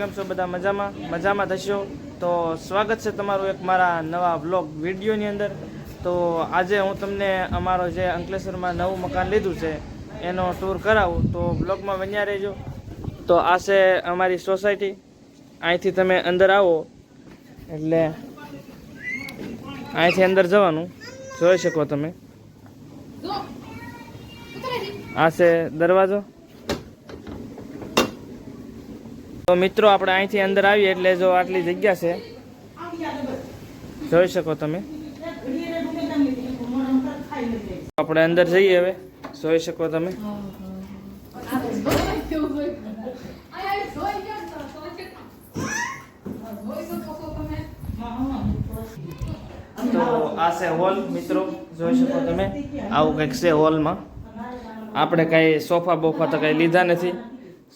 કેમ છો બધા મજામાં? મજામાં થશો? તો સ્વાગત છે તમારું એક મારા નવા બ્લોગ વિડીયોની અંદર. તો આજે હું તમને અમારો જે અંકલેશ્વરમાં નવું મકાન લીધું છે, એનો ટૂર કરાવું. તો બ્લોગમાં બન્યા રહેજો. તો આ છે અમારી સોસાયટી અહીંથી તમે અંદર આવો. એટલે અહીંથી અંદર જવાનું. જોઈ શકો તમે. આ છે દરવાજો. તો મિત્રો, આપણે અહીંથી અંદર આવીએ એટલે જો આટલી જગ્યા છે, જોઈ શકો તમે. આપણે અંદર જઈએ હવે, જોઈ શકો તમે. તો આ છે હોલ, મિત્રો, જોઈ શકો તમે. આવું કંઈક છે હોલમાં. આપણે કાંઈ સોફા બોફા તો કાંઈ લીધા નથી.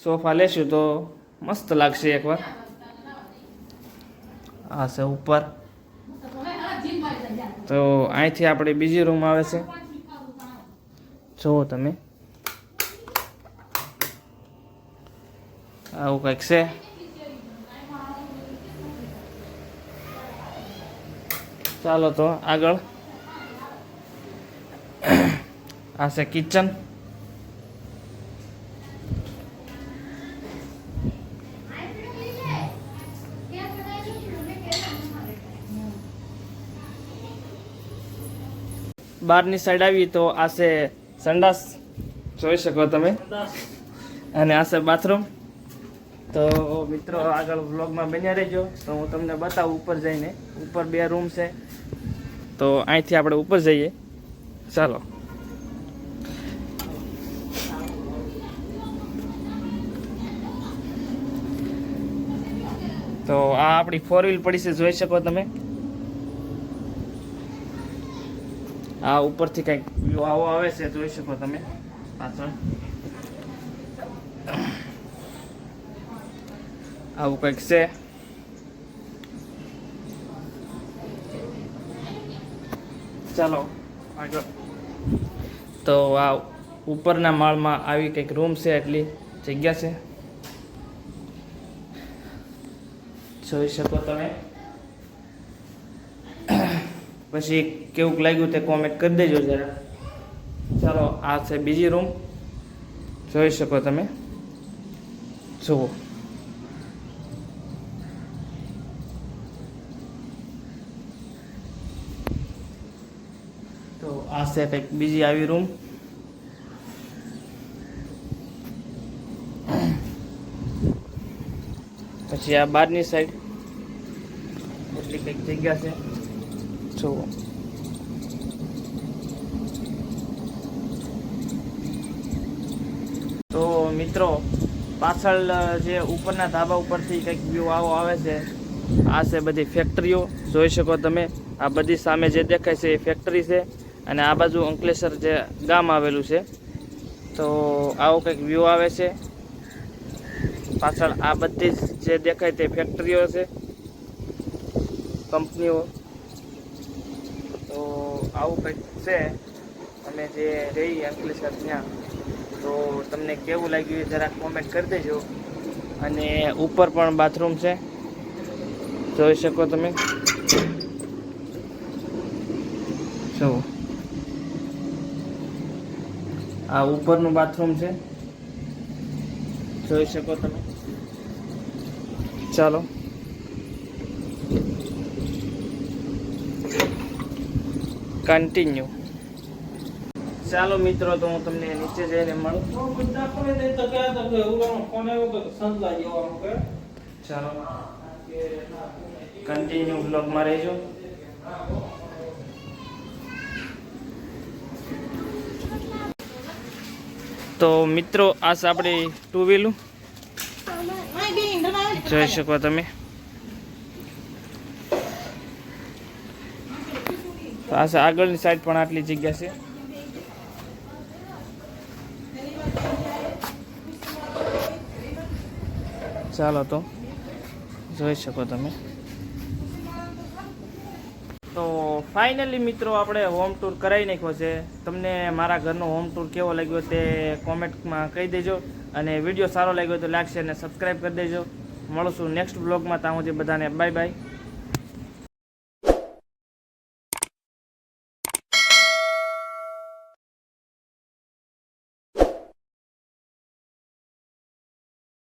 સોફા લેશું તો મસ્ત લાગશે એકવાર. આ છે ઉપર. તો અહીંથી આપણી બીજી રૂમ આવે છે. જુઓ તમે. આવું કંઈક છે. ચાલો તો આગળ. આ છે કિચન બહારની સાઈડ આવી તો આ સંડાસ. જોઈ શકો તમે? અને આ છે બાથરૂમ તો મિત્રો આગળ વ્લોગમાં બન્યા રહેજો. તો હું તમને બતાવું ઉપર જઈને. ઉપર બે રૂમ છે. તો અહીંથી આપણે ઉપર જઈએ. ચાલો. તો આ આપણી ફોર વ્હીલ પડી છે. જોઈ શકો તમે? આ ઉપરથી કંઈક વ્યૂ આવો આવે છે, જોઈ શકો તમે. પાછળ. આવું કંઈક છે. ચાલો, આગળ. તો આ ઉપરના માળમાં આવી કંઈક રૂમ છે એટલી જગ્યા છે. જોઈ શકો તમે. પછી કેવું લાગ્યું તે કોમેન્ટ કરી દેજો જરા. ચાલો, આ છે બીજી રૂમ જોઈ શકો તમે. જુઓ. તો આ છે કંઈક બીજી આવી રૂમ પછી આ બહારની સાઈડ એટલી કંઈક જગ્યા છે. જુઓ. તો મિત્રો, પાછળ જે ઉપરના ધાબા ઉપરથી કંઈક વ્યૂ આવો આવે છે, આ છે બધી ફેક્ટરીઓ જોઈ શકો તમે, આ બધી સામે જે દેખાય છે એ ફેક્ટરી છે અને આ બાજુ અંકલેશ્વર જે ગામ આવેલું છે. તો આવો કંઈક વ્યૂ આવે છે. પાછળ આ બધી જ દેખાય તે ફેક્ટરીઓ છે. કંપનીઓ આવું કંઈક છે, અમે જે રહી અંકલેશ્વર ત્યાં, તો તમને કેવું લાગ્યું એ જરાક કોમેન્ટ કરી દેજો. અને ઉપર પણ બાથરૂમ છે. જોઈ શકો તમે. જો. આ ઉપરનું બાથરૂમ છે. જોઈ શકો તમે. ચાલો. કન્ટિન્યુ ચાલો મિત્રો, તો હું તમને નીચે જઈને મળું. ચાલો. કન્ટિન્યુ બ્લોગમાં રહેજો. તો મિત્રો, આ છે આપણી ટુ વ્હીલું જોઈ શકો તમે. તો આગળની સાઈડ પણ આટલી જગ્યા છે. ચાલો તો, જોઈ શકો તમે. તો ફાઇનલી મિત્રો આપણે હોમ ટૂર કરાવી નાખ્યો છે. તમને મારા ઘરનો હોમ ટૂર કેવો લાગ્યો તે કોમેન્ટમાં કહી દેજો. અને વીડિયો સારો લાગ્યો તો લાગશે અને સબસ્ક્રાઈબ કરી દેજો. મળશું નેક્સ્ટ બ્લોગમાં ત્યાં સુધી બધાને બાય બાય